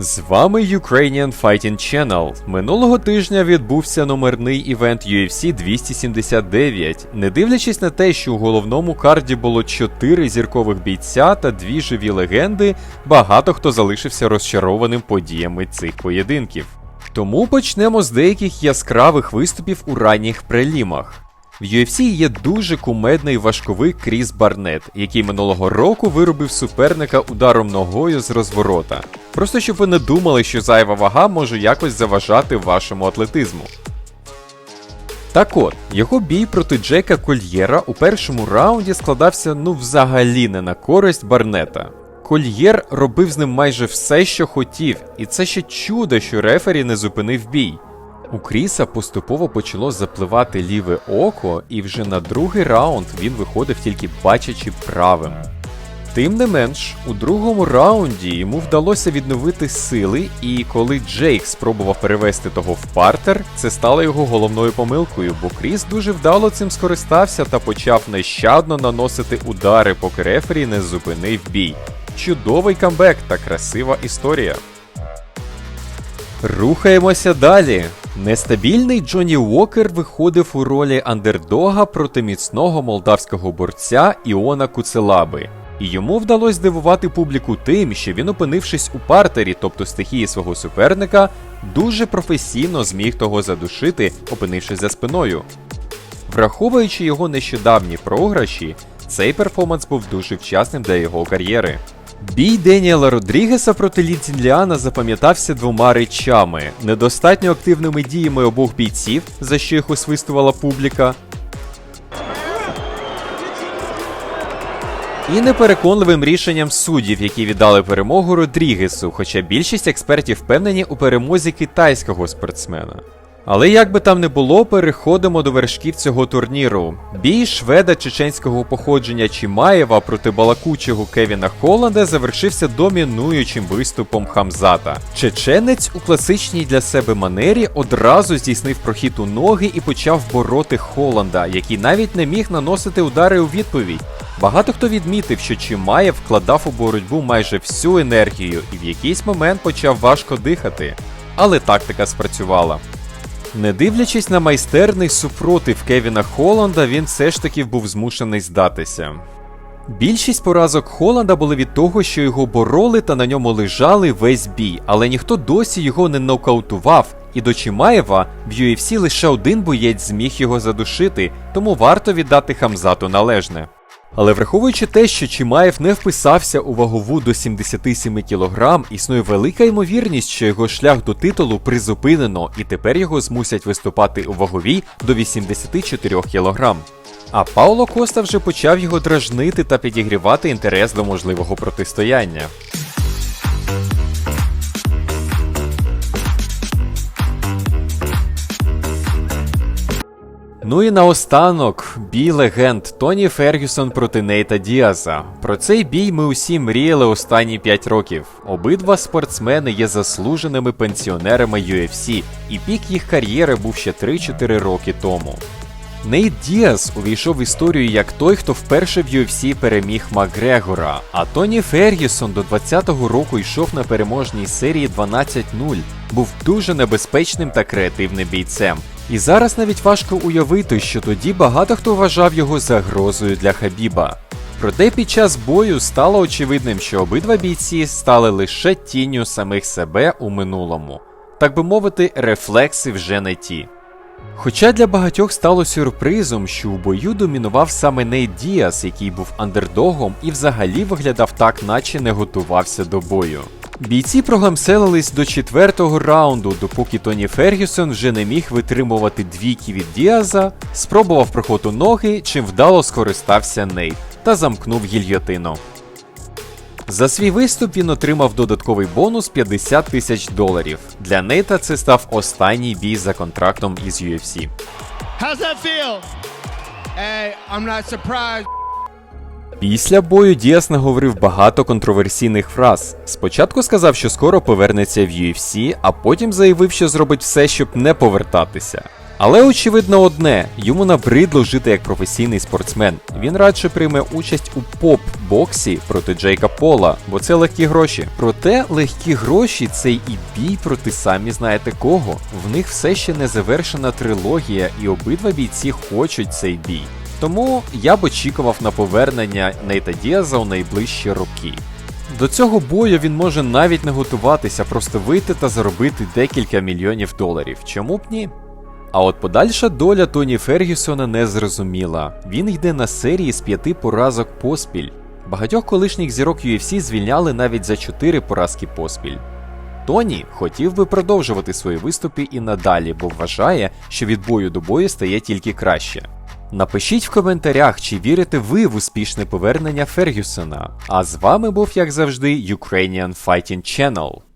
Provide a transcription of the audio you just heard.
З вами Ukrainian Fighting Channel. Минулого тижня відбувся номерний івент UFC 279. Не дивлячись на те, що у головному карді було 4 зіркових бійця та дві живі легенди, багато хто залишився розчарованим подіями цих поєдинків. Тому почнемо з деяких яскравих виступів у ранніх прелімах. В UFC є дуже кумедний важковик Кріс Барнет, який минулого року виробив суперника ударом ногою з розворота. Просто щоб ви не думали, що зайва вага може якось заважати вашому атлетизму. Так от, його бій проти Джека Кольєра у першому раунді складався ну взагалі не на користь Барнета. Кольєр робив з ним майже все, що хотів, і це ще чудо, що рефері не зупинив бій. У Кріса поступово почало запливати ліве око, і вже на другий раунд він виходив тільки бачачи правим. Тим не менш, у другому раунді йому вдалося відновити сили, і коли Джейк спробував перевести того в партер, це стало його головною помилкою, бо Кріс дуже вдало цим скористався та почав нещадно наносити удари, поки рефері не зупинив бій. Чудовий камбек та красива історія. Рухаємося далі. Нестабільний Джонні Уокер виходив у ролі андердога проти міцного молдавського борця Іона Куцелаби. І йому вдалося здивувати публіку тим, що він, опинившись у партері, тобто стихії свого суперника, дуже професійно зміг того задушити, опинившись за спиною. Враховуючи його нещодавні програші, цей перформанс був дуже вчасним для його кар'єри. Бій Деніела Родрігеса проти Ліцінліана запам'ятався двома речами: недостатньо активними діями обох бійців, за що їх освистувала публіка, і непереконливим рішенням суддів, які віддали перемогу Родрігесу, хоча більшість експертів впевнені у перемозі китайського спортсмена. Але як би там не було, переходимо до вершків цього турніру. Бій шведа чеченського походження Чімаєва проти балакучого Кевіна Холланда завершився домінуючим виступом Хамзата. Чеченець у класичній для себе манері одразу здійснив прохід у ноги і почав бороти Холланда, який навіть не міг наносити удари у відповідь. Багато хто відмітив, що Чимаєв вкладав у боротьбу майже всю енергію і в якийсь момент почав важко дихати. Але тактика спрацювала. Не дивлячись на майстерний супротив Кевіна Холланда, він все ж таки був змушений здатися. Більшість поразок Холланда були від того, що його бороли та на ньому лежали весь бій, але ніхто досі його не нокаутував, і до Чимаєва в UFC лише один боєць зміг його задушити, тому варто віддати Хамзату належне. Але враховуючи те, що Чимаєв не вписався у вагову до 77 кг, існує велика ймовірність, що його шлях до титулу призупинено, і тепер його змусять виступати у ваговій до 84 кг. А Пауло Коста вже почав його дражнити та підігрівати інтерес до можливого протистояння. Ну і наостанок бій легенд Тоні Фергюсон проти Нейта Діаза. Про цей бій ми усі мріяли останні 5 років. Обидва спортсмени є заслуженими пенсіонерами UFC, і пік їх кар'єри був ще 3-4 роки тому. Нейт Діас увійшов в історію як той, хто вперше в UFC переміг Макгрегора, а Тоні Фергюсон до 20-го року йшов на переможній серії 12-0, був дуже небезпечним та креативним бійцем. І зараз навіть важко уявити, що тоді багато хто вважав його загрозою для Хабіба. Проте під час бою стало очевидним, що обидва бійці стали лише тінню самих себе у минулому. Так би мовити, рефлекси вже не ті. Хоча для багатьох стало сюрпризом, що у бою домінував саме Нейт Діас, який був андердогом і взагалі виглядав так, наче не готувався до бою. Бійці прогамселились до четвертого раунду, допоки Тоні Фергюсон вже не міг витримувати двійки від Діаза, спробував проход ноги, чим вдало скористався Нейт та замкнув гільйотину. За свій виступ він отримав додатковий бонус 50 тисяч доларів. Для Нейта це став останній бій за контрактом із UFC. How's that feel? Hey, I'm not surprised. Після бою Діас наговорив багато контроверсійних фраз. Спочатку сказав, що скоро повернеться в UFC, а потім заявив, що зробить все, щоб не повертатися. Але очевидно одне, йому набридло жити як професійний спортсмен. Він радше прийме участь у поп-боксі проти Джейка Пола, бо це легкі гроші. Проте легкі гроші це і бій проти самі знаєте кого. В них все ще не завершена трилогія, і обидва бійці хочуть цей бій. Тому я б очікував на повернення Нейта Діаза у найближчі роки. До цього бою він може навіть не готуватися, просто вийти та заробити декілька мільйонів доларів. Чому б ні? А от подальша доля Тоні Фергюсона не зрозуміла. Він йде на серії з п'яти поразок поспіль. Багатьох колишніх зірок UFC звільняли навіть за чотири поразки поспіль. Тоні хотів би продовжувати свої виступи і надалі, бо вважає, що від бою до бою стає тільки краще. Напишіть в коментарях, чи вірите ви в успішне повернення Фергюсона. А з вами був, як завжди, Ukrainian Fighting Channel.